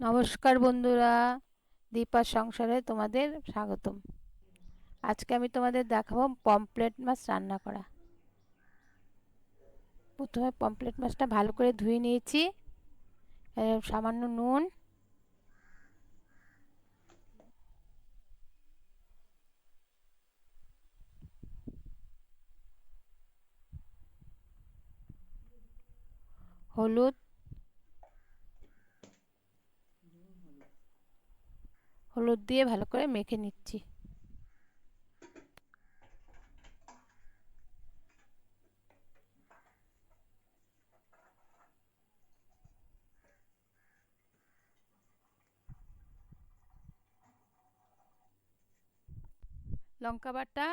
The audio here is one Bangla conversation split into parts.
নমস্কার বন্ধুরা, দীপার সংসারে তোমাদের স্বাগতম। আজকে আমি তোমাদের দেখাবো পমপ্লেট মাছ রান্না করা। প্রথমে পমপ্লেট মাছটা ভালো করে ধুয়ে নিয়েছি। সামান্য নুন। হলুদ। হলুদ দিয়ে ভালো করে মেখে নিচ্ছি। লঙ্কা বাটা,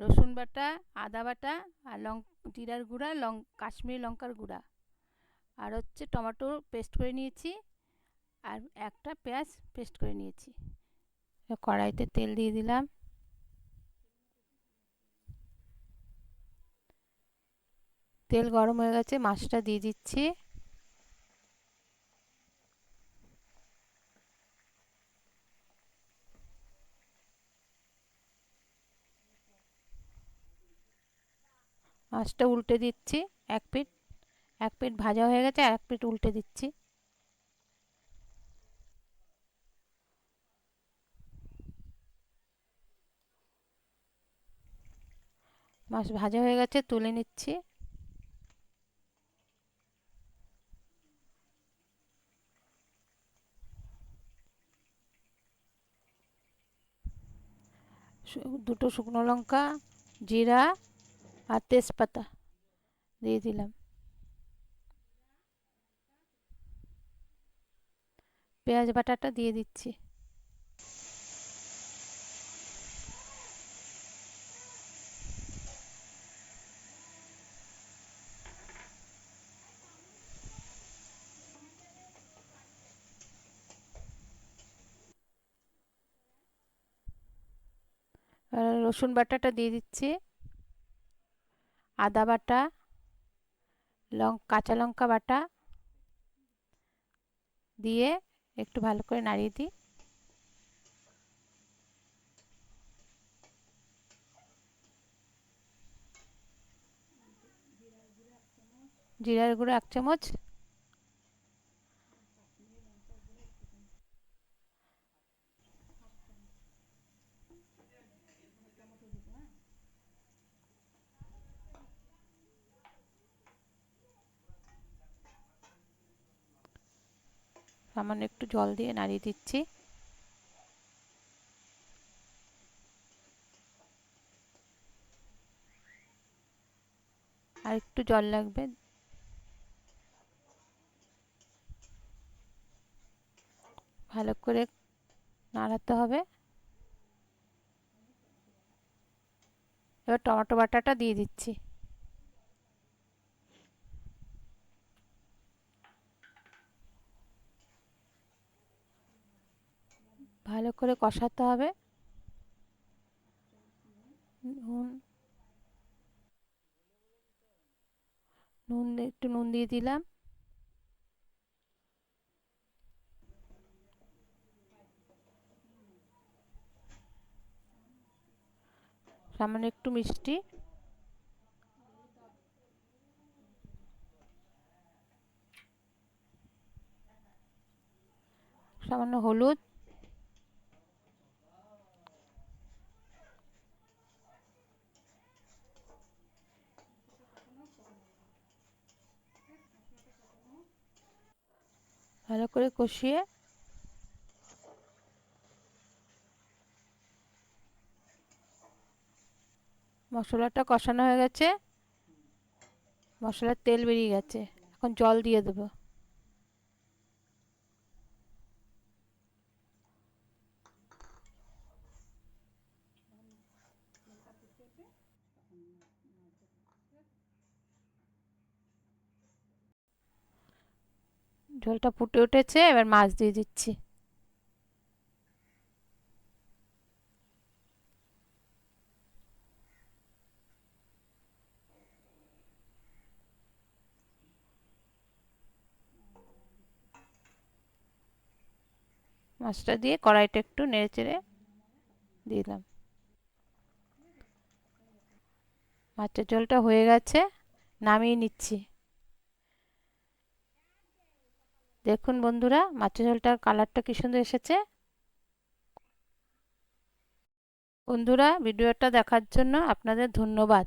রসুন বাটা, আদা বাটা আর লং, জিরার গুঁড়া, লং, কাশ্মীরি লঙ্কার গুঁড়া। আর হচ্ছে টমেটো পেস্ট করে নিয়েছি। আর একটা পেঁয়াজ পেস্ট করে নিয়েছি। কড়াইতে তেল দিয়ে দিলাম। তেল গরম হয়ে গেছে, মাছটা দিয়ে দিচ্ছি। মাছটা উল্টে দিচ্ছি, এক পিঠ এক পিঠ ভাজা হয়ে গেছে, আর এক পিঠ উল্টে দিচ্ছি। মাছ ভাজা হয়ে গেছে, তুলে নিচ্ছি। দুটো শুকনো লঙ্কা, জিরা আর তেজপাতা দিয়ে দিলাম। পেঁয়াজ বাটাটা দিয়ে দিচ্ছি। রসুন বাটাটা দিয়ে দিচ্ছি। আদা বাটা, লং, কাঁচা লঙ্কা বাটা দিয়ে একটু ভালো করে নাড়িয়ে দিই। জিরার গুঁড়ো এক চামচ সামান্য একটু জল দিয়ে নাড়িয়ে দিচ্ছি। আর একটু জল লাগবে। ভালো করে নাড়াতে হবে। এবার টমেটো বাটাটা দিয়ে দিচ্ছি। ভালো করে কষাতে হবে। নুন নুন একটু নুন দিয়ে দিলাম। সামান্য একটু মিষ্টি। সামান্য হলুদ। ভালো করে কষিয়ে মশলাটা কষানো হয়ে গেছে। মশলার তেল বেরিয়ে গেছে। এখন জল দিয়ে দেবো। ঝোলটা ফুটে উঠেছে, এবার মাছ দিয়ে দিচ্ছি। মাছটা দিয়ে কড়াইটা একটু নেড়ে চেড়ে দিলাম। মাছের ঝোলটা হয়ে গেছে, নামিয়ে নিচ্ছি। দেখুন বন্ধুরা মাছের ঝোলটার কালারটা কি সুন্দর এসেছে। বন্ধুরা ভিডিওটা দেখার জন্য আপনাদের ধন্যবাদ।